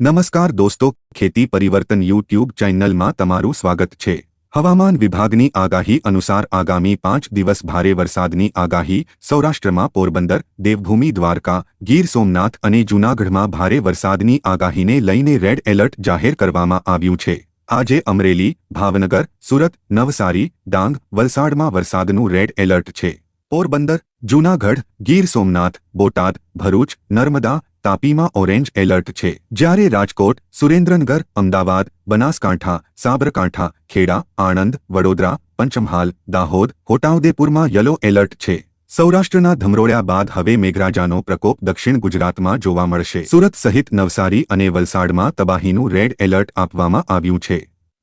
નમસ્કાર દોસ્તો, ખેતી પરિવર્તન યુટ્યુબ ચેનલમાં તમારું સ્વાગત છે. હવામાન વિભાગની આગાહી અનુસાર આગામી પાંચ દિવસ ભારે વરસાદની આગાહી સૌરાષ્ટ્રમાં પોરબંદર, દેવભૂમિ, દ્વારકા, ગીર સોમનાથ અને જૂનાગઢમાં ભારે વરસાદની આગાહીને લઈને રેડ એલર્ટ જાહેર કરવામાં આવ્યું છે. આજે અમરેલી, ભાવનગર, સુરત, નવસારી, ડાંગ, વલસાડમાં વરસાદનું રેડ એલર્ટ છે. પોરબંદર, જૂનાગઢ, ગીર સોમનાથ, બોટાદ, ભરૂચ, નર્મદા તાપીમાં ઓરેન્જ એલર્ટ છે. જ્યારે રાજકોટ, સુરેન્દ્રનગર, અમદાવાદ, બનાસકાંઠા, સાબરકાંઠા, ખેડા, આણંદ, વડોદરા, પંચમહાલ, દાહોદ હોટાઉદેપુરમાં યલો એલર્ટ છે. સૌરાષ્ટ્રના ધમરોળ્યા બાદ હવે મેઘરાજાનો પ્રકોપ દક્ષિણ ગુજરાતમાં જોવા મળશે. સુરત સહિત નવસારી અને વલસાડમાં તબાહીનું રેડ એલર્ટ આપવામાં આવ્યું છે.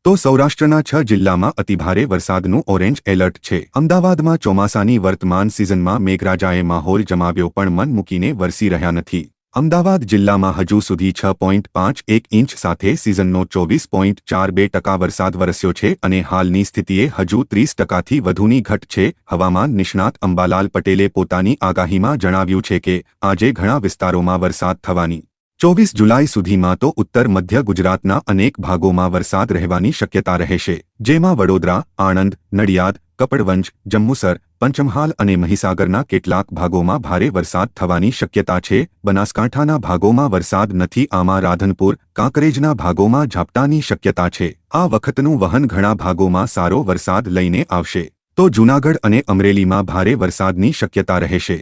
તો સૌરાષ્ટ્રના છ જિલ્લામાં અતિભારે વરસાદનું ઓરેન્જ એલર્ટ છે. અમદાવાદમાં ચોમાસાની વર્તમાન સિઝનમાં મેઘરાજાએ માહોલ જમાવ્યો પણ મન મૂકીને વરસી રહ્યા નથી. અમદાવાદ જિલ્લામાં હજુ સુધી છ પોઈન્ટ પાંચ એક ઇંચ સાથે સિઝનનો ચોવીસ પોઈન્ટ ચાર બે ટકા વરસાદ વરસ્યો છે અને હાલની સ્થિતિએ હજુ ત્રીસ ટકાથી વધુની ઘટ છે. હવામાન નિષ્ણાત અંબાલાલ પટેલે પોતાની આગાહીમાં જણાવ્યું છે કે આજે ઘણા વિસ્તારોમાં વરસાદ થવાની ચોવીસ જુલાઈ સુધીમાં તો ઉત્તર મધ્ય ગુજરાતના અનેક ભાગોમાં વરસાદ રહેવાની શક્યતા રહેશે, જેમાં વડોદરા, આણંદ, નડિયાદ, કપડવંજ જમ્મુસર પંચમહાલ અને મહીસાગરના કેટલાક ભાગોમાં ભારે વરસાદ થવાની શક્યતા છે. બનાસકાંઠાના ભાગોમાં વરસાદ નથી, આમાં રાધનપુર, કાંકરેજના ભાગોમાં ઝાપટાની શક્યતા છે. આ વખતનું વહન ઘણા ભાગોમાં સારો વરસાદ લઈને આવશે. તો જૂનાગઢ અને અમરેલીમાં ભારે વરસાદની શક્યતા રહેશે.